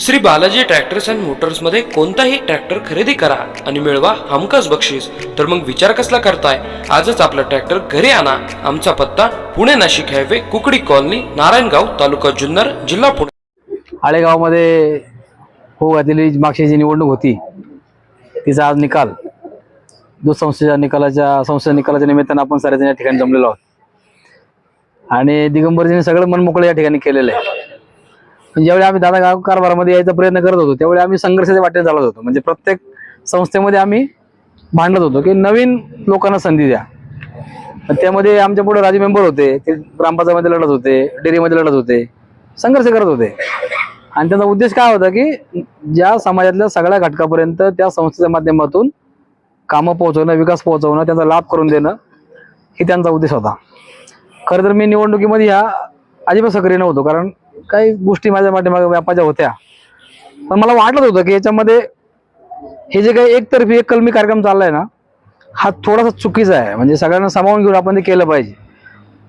Shri Balaji tractors and मोटर्समध्ये कोणताही tractor खरेदी करा आणि मिळवा हमखास बक्षीस. तर मग विचार कसला करताय? आजच आपला ट्रॅक्टर घरी आणा. आमचा पत्ता पुणे नाशिक हायवे कुकडी कॉलनी नारायणगाव तालुका जुन्नर जिल्हा पुणे. आळेगावमध्ये हो घातलेली मागची जी निवडणूक होती तिचा आज निकाल. दूध संस्थेच्या निकालाच्या संस्थेच्या निकालाच्या निमित्तानं आपण सारे या ठिकाणी जमलेलो आहोत. आणि दिगंबरजीने सगळं मन मोकळं या ठिकाणी केलेलं आहे. म्हणजे ज्यावेळी आम्ही दादा गाव कारभारामध्ये यायचा प्रयत्न करत होतो त्यावेळी आम्ही संघर्षाच्या वाटेत चालत होतो. म्हणजे प्रत्येक संस्थेमध्ये आम्ही भांडत होतो की नवीन लोकांना संधी द्या. त्यामध्ये आमच्या पुढे राजे मेंबर होते ते ग्रामपंचायतमध्ये लढत होते डेअरीमध्ये लढत होते संघर्ष करत होते. आणि त्यांचा उद्देश काय होता की ज्या समाजातल्या सगळ्या घटकापर्यंत त्या संस्थेच्या माध्यमातून कामं पोहोचवणं विकास पोहोचवणं त्यांचा लाभ करून देणं ही त्यांचा उद्देश होता. खरं तर मी निवडणुकीमध्ये ह्या अजिबात सक्रिय नव्हतो कारण काही गोष्टी माझ्या पाठीमागे व्यापाच्या होत्या. पण मला वाटत होतं की याच्यामध्ये हे जे काही एकतर्फी एक कलमी कार्यक्रम चाललाय ना हा थोडासा चुकीचा आहे. म्हणजे सगळ्यांना सामावून घेऊन आपण ते केलं पाहिजे.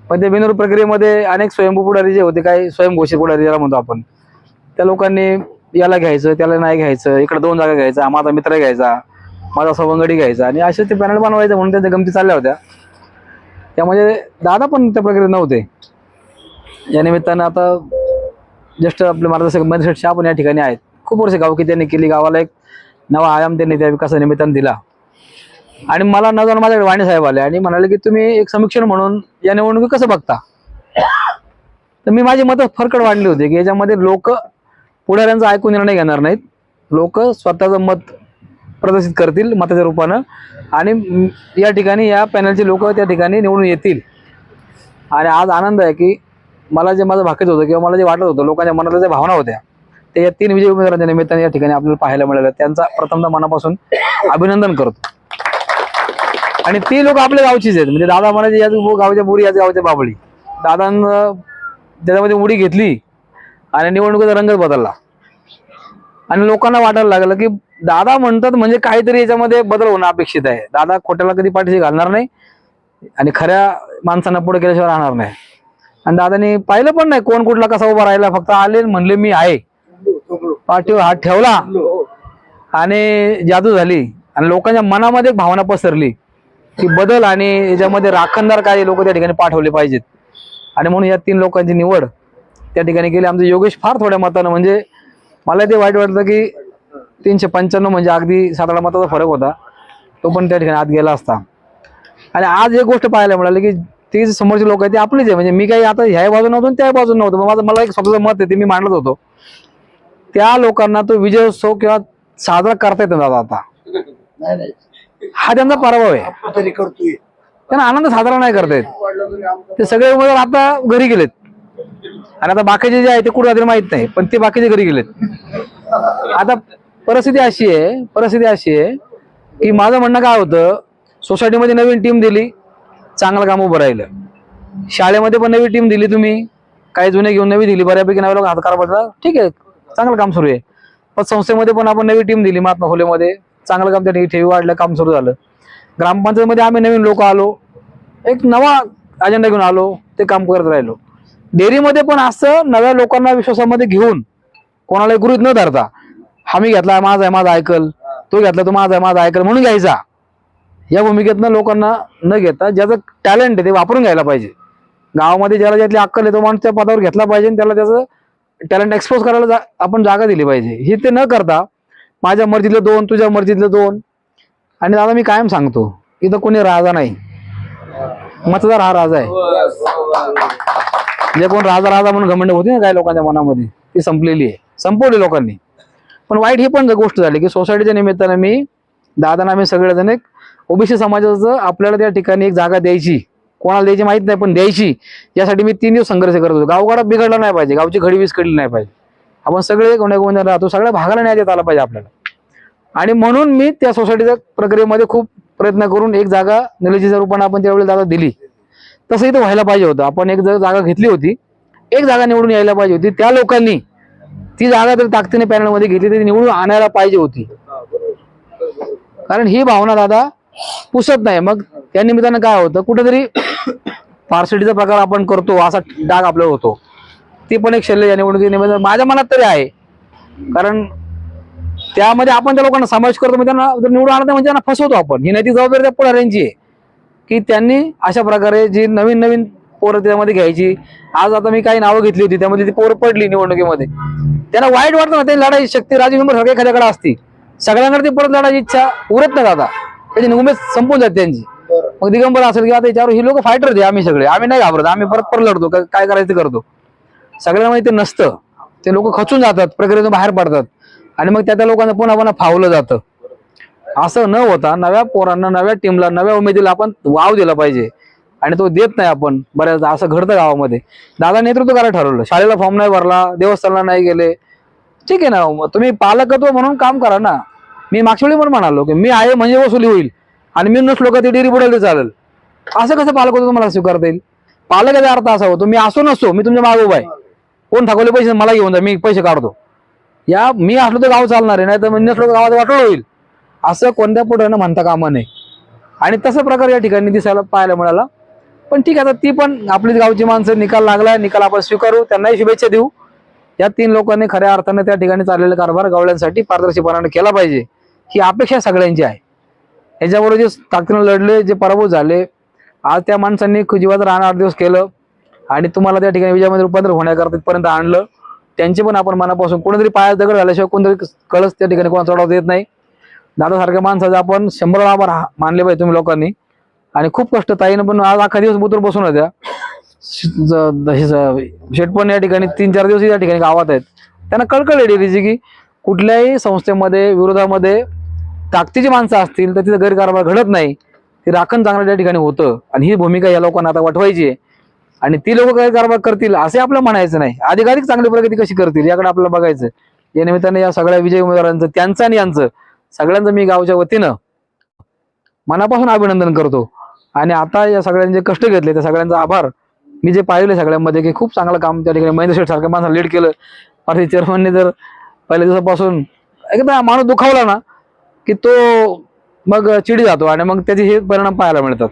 पण त्या बिनूर प्रक्रियेमध्ये अनेक स्वयंभू पुढारी जे होते काही स्वयंघोषित पुढारी ज्याला म्हणतो आपण त्या लोकांनी याला घ्यायचं त्याला नाही घ्यायचं इकडे दोन जागा घ्यायचा माझा मित्र घ्यायचा माझा सवंगडी घ्यायचा. आणि असे ते पॅनल बनवायचं म्हणून त्यांच्या गमती चालल्या होत्या. त्यामध्ये दादा पण त्या प्रक्रियेत नव्हते. या निमित्तानं आता जस्ट आपले मार्गदर्शक मधेश शाह पण या ठिकाणी आहेत. खूप वर्ष गावकी त्यांनी केली गावाला एक नवा आयाम त्यांनी त्या विकासानिमित्तानं दिला. आणि मला न जाऊन माझ्याकडे वाणी साहेब आले आणि म्हणाले की तुम्ही एक समीक्षण म्हणून या निवडणुकी कसं बघता? तर मी माझी मतं फरकड वाढली होती की याच्यामध्ये लोक पुढाऱ्यांचा ऐकून निर्णय घेणार नाहीत. लोक स्वतःचं मत प्रदर्शित करतील मताच्या रूपानं आणि या ठिकाणी या पॅनलचे लोक त्या ठिकाणी निवडून येतील. आणि आज आनंद आहे की मला जे माझं भाकीत होतं किंवा मला जे वाटत होतं लोकांच्या मनातल्या ज्या भावना होत्या ते या तीन विजय उमेदवारांच्या निमित्ताने या ठिकाणी आपल्याला पाहायला मिळालं. त्यांचा प्रथमतः मनापासून अभिनंदन करतो. आणि ती लोक आपल्या गावचीच आहेत. म्हणजे दादा म्हणायचे याच गावच्या बोरी याच गावच्या बाबळी. दादानं त्याच्यामध्ये उडी घेतली आणि निवडणुकीचा रंगच बदलला. आणि लोकांना वाटायला लागलं की दादा म्हणतात म्हणजे काहीतरी याच्यामध्ये बदल होणं अपेक्षित आहे. दादा खोट्याला कधी पाठीशी घालणार नाही आणि खऱ्या माणसांना पुढे केल्याशिवाय राहणार नाही. आणि दादाने पाहिलं पण नाही कोण कुठला कसा उभा राहिला फक्त आले म्हणले मी आहे. पाठीवर हात ठेवला आणि जादू झाली. आणि लोकांच्या मनामध्ये एक भावना पसरली की बदल आणि याच्यामध्ये राखणदार काही लोक त्या ठिकाणी पाठवले पाहिजेत. आणि म्हणून या तीन लोकांची निवड त्या ठिकाणी केली. आमचे योगेश फार थोड्या मतानं म्हणजे मला ते वाईट वाटलं की तीनशे पंच्याण्णव म्हणजे अगदी सात आठ मताचा फरक होता. तो पण त्या ठिकाणी आत गेला असता. आणि आज एक गोष्ट पाहायला मिळाली की ती जी समोरची लोक आहेत ती आपलीच आहे. म्हणजे मी काही आता ह्या बाजून नव्हतो त्या बाजून नव्हतं. माझं मला एक स्वतःचं मत आहे ते मी मांडत होतो. त्या लोकांना तो विजयोत्सव किंवा साजरा करता येतो दादा आता. हा त्यांचा पराभव आहे. त्यांना आनंद साजरा नाही करता येत. ते सगळे उमेदवार आता घरी गेलेत. आणि आता बाकीचे जे आहे ते कुठे जातील माहीत नाही. पण ते बाकीचे घरी गेलेत. आता परिस्थिती अशी आहे परिस्थिती अशी आहे की माझं म्हणणं काय होतं सोसायटीमध्ये नवीन टीम दिली. चांगलं काम उभं राहिलं. शाळेमध्ये पण नवी टीम दिली तुम्ही. काही जुने घेऊन नवी दिली. बऱ्यापैकी नवे लोक हातकार पडला ठीक आहे. चांगलं काम सुरू आहे. पण संस्थेमध्ये पण आपण नवी टीम दिली महात्मा फुलेमध्ये. चांगलं काम त्या ठिकाणी ठेवी वाढलं काम सुरू झालं. ग्रामपंचायतमध्ये आम्ही नवीन लोक आलो. एक नवा अजेंडा घेऊन आलो. ते काम करत राहिलो. डेअरीमध्ये पण असं नव्या लोकांना विश्वासामध्ये घेऊन कोणाला गृहित न धरता हा मी घेतला माझा आहे माझा ऐकल. तो घेतला तो माझा आहे माझा ऐकल. म्हणून घ्यायचा. या भूमिकेतनं लोकांना न घेता ज्याचं टॅलेंट आहे ते वापरून घ्यायला पाहिजे. गावामध्ये ज्याला ज्यातली अक्कल आहे तो माणूस त्या पदावर घेतला पाहिजे आणि त्याला त्याचं टॅलेंट एक्सपोज करायला जा- आपण जागा दिली पाहिजे. हे ते न करता माझ्या मर्जीतले दोन तुझ्या मर्जीतले दोन. आणि दादा मी कायम सांगतो इथं कोणी राजा नाही. मतदार हा राजा आहे. जे कोण राजा राजा म्हणून घमंड होती ना काही लोकांच्या मनामध्ये ती संपलेली आहे. संपवली लोकांनी. पण वाईट ही पण गोष्ट झाली की सोसायटीच्या निमित्तानं मी दादांना आम्ही सगळेजण एक ओबीसी समाजाचं आपल्याला त्या ठिकाणी एक जागा द्यायची. कोणाला द्यायची माहीत नाही पण द्यायची. यासाठी मी तीन दिवस संघर्ष करत होतो. गावगाडा बिघडला नाही पाहिजे. गावची घडी विस्कडली नाही पाहिजे. आपण सगळे कोण्या कोण्या राहतो. सगळ्या भागाला न्याय देत आला पाहिजे आपल्याला. आणि म्हणून मी त्या सोसायटीच्या प्रक्रियेमध्ये खूप प्रयत्न करून एक जागा निलजीच्या रूपाने आपण त्यावेळी जागा दिली. तसं इथं व्हायला पाहिजे होतं. आपण एक जर जागा घेतली होती एक जागा निवडून यायला पाहिजे होती. त्या लोकांनी ती जागा जर ताकदीने पॅनलमध्ये घेतली ती निवडून आणायला पाहिजे होती. कारण ही भावना दादा पुसत नाही. मग त्या निमित्तानं काय होतं कुठेतरी पार्सिटीचा प्रकार आपण करतो असा डाग आपल्याला होतो. ती पण एक शल्य या निवडणुकीनिमित्त माझ्या मनात तरी आहे. कारण त्यामध्ये आपण त्या लोकांना समावेश करतो म्हणजे त्यांना निवडून आणत नाही म्हणजे त्यांना फसवतो आपण. ही नैतिक जबाबदारी त्या पुढाऱ्यांची आहे. की त्यांनी अशा प्रकारे जी नवीन नवीन पोरं त्यामध्ये घ्यायची आज आता मी काही नावं घेतली होती त्यामध्ये ती पोरं पडली निवडणुकीमध्ये. त्यांना वाईट वाटतं ना त्यांनी लढायची शक्ती राजीव नंबर सारख्या एखाद्याकडे असती. सगळ्यांकडे ती परत लढायची इच्छा उरत नाही आता त्याची उमेद संपून जाते त्यांची. मग दिगंबर असेल किंवा आता याच्यावर ही लोक फायटर होते आम्ही सगळे. आम्ही नाही घाबरत. आम्ही परत परत लढतो. काय करायचं ते करतो. सगळ्यांना माहिती ते नसतं. ते लोक खचून जातात. प्रक्रियेतून बाहेर पडतात. आणि मग त्या त्या लोकांना पुन्हा पुन्हा फावलं जातं. असं न होता नव्या पोरांना नव्या टीमला नव्या उमेदीला आपण वाव दिला पाहिजे. आणि तो देत नाही आपण. बऱ्याचदा असं घडतं गावामध्ये. दादा नेतृत्व करायला ठरवलं. शाळेला फॉर्म नाही भरला देवस्थानाला नाही गेले. ठीक आहे ना. तुम्ही पालकत्व म्हणून काम करा ना. मी मागच्या वेळी पण म्हणालो की मी आहे म्हणजे वसुली होईल. आणि मी नसलो का ती डेअरी बुडायला चालेल. असं कसं पालक होतं तुम्हाला स्वीकारता येईल? पालकाचा अर्थ असा होतो मी असो नसतो मी तुमच्या मागोबा आहे. कोण ठाकवले पैसे मला घेऊन जा मी पैसे काढतो. या मी असलो तर गाव चालणार आहे नाही तर मी नसलो तर गावात वाटोळ होईल. असं कोणत्या पुढे म्हणता कामा नये आणि तसं प्रकार या ठिकाणी दिसायला पाहायला मिळाला. पण ठीक आहे आता ती पण आपली गावची माणसं निकाल लागलाय निकाल आपण स्वीकारू त्यांनाही शुभेच्छा देऊ. या तीन लोकांनी खऱ्या अर्थाने त्या ठिकाणी चाललेला कारभार गवळ्यांसाठी पारदर्शीपणाने केला पाहिजे. ही अपेक्षा सगळ्यांची आहे. याच्याबरोबर जे ताकदीनं लढले जे पराभूत झाले आज त्या माणसांनी जीवाचं राहणं आठ दिवस केलं आणि तुम्हाला त्या ठिकाणी विजयामध्ये रूपांतर होण्याकरता तिथपर्यंत आणलं. त्यांचे पण आपण मनापासून कोणीतरी पायात दगड झाल्याशिवाय कोणतरी कळस त्या ठिकाणी कोणा चढवता येत नाही. दादासारख्या माणसाचा आपण शंभर आभार मानले पाहिजे तुम्ही लोकांनी. आणि खूप कष्ट ताईनं पण आज अख्खा दिवस बुतूर बसून होत्या. श- शेट पण या ठिकाणी तीन चार दिवस या ठिकाणी गावात आहेत. त्यांना कळकळ डेअरीची की कुठल्याही संस्थेमध्ये विरोधामध्ये ताकदीची माणसं असतील तर तिथं गैरकारभार घडत नाही. ती राखण चांगलं त्या ठिकाणी होतं. आणि ही भूमिका या लोकांना आता वाटवायची आहे. आणि ती लोक गैरकारभार करतील असे आपलं म्हणायचं नाही. अधिकाधिक चांगली प्रगती कशी करतील याकडे आपल्याला बघायचं या निमित्ताने या सगळ्या विजय उमेदवारांचं त्यांचं आणि यांचं सगळ्यांचं मी गावच्या वतीनं मनापासून अभिनंदन करतो. आणि आता या सगळ्यांचे जे कष्ट घेतले त्या सगळ्यांचा आभार मी जे पाहिले सगळ्यांमध्ये की खूप चांगलं काम त्या ठिकाणी महेंद्र शेठ सारख्या माणसाला लीड केलं. पार्टी चेअरमनने जर पहिल्या दिवसापासून एकदा माणूस दुखावला ना की तो मग चिडी जातो आणि मग त्याचे हे परिणाम पाहायला मिळतात.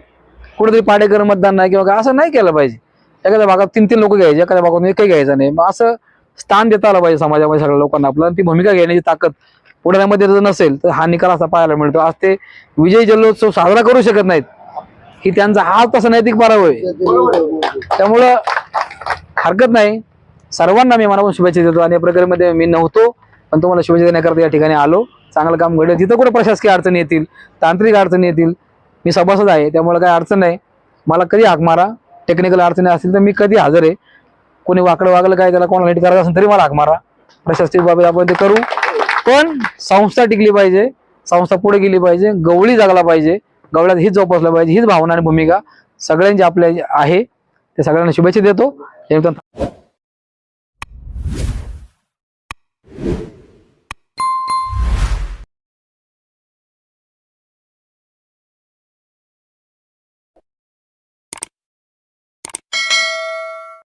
कुठेतरी पाडेकर मतदान नाही किंवा असं नाही केलं पाहिजे. एखाद्या भागात तीन तीन लोक घ्यायचे एखाद्या भागात एकही घ्यायचं नाही. मग असं स्थान देता आलं पाहिजे समाजामध्ये सगळ्या लोकांना आपलं. ती भूमिका घेण्याची ताकद पुण्यामध्ये जर नसेल तर हा निकाल असा पाहायला मिळतो. आज ते विजय जल्लोत्सव साजरा करू शकत नाहीत. की त्यांचा हा तसा नैतिक पराव आहे. त्यामुळं हरकत नाही. सर्वांना मी मनापासून शुभेच्छा देतो. आणि या प्रक्रियेमध्ये मी नव्हतो पण तुम्हाला शुभेच्छा देण्याकरता या ठिकाणी आलो. चांगलं काम घडेल. तिथं कुठे प्रशासकीय अडचणी येतील तांत्रिक अडचणी येतील मी सभासद आहे त्यामुळे काही अडचण नाही. मला कधी हाक मारा टेक्निकल अडचणी असतील तर मी कधी हजर आहे. कोणी वाकडं वागलं काय त्याला कोणाला नीट करायचं असेल तरी मला हाक मारा. प्रशासकीय बाबतीत आपण ते करू. पण संस्था टिकली पाहिजे संस्था पुढे गेली पाहिजे गवळी जगला पाहिजे. गवळ्यात हीच जोपासलं पाहिजे हीच भावना आणि भूमिका सगळ्यांची आपल्या आहे. ते सगळ्यांना शुभेच्छा देतो. एकदम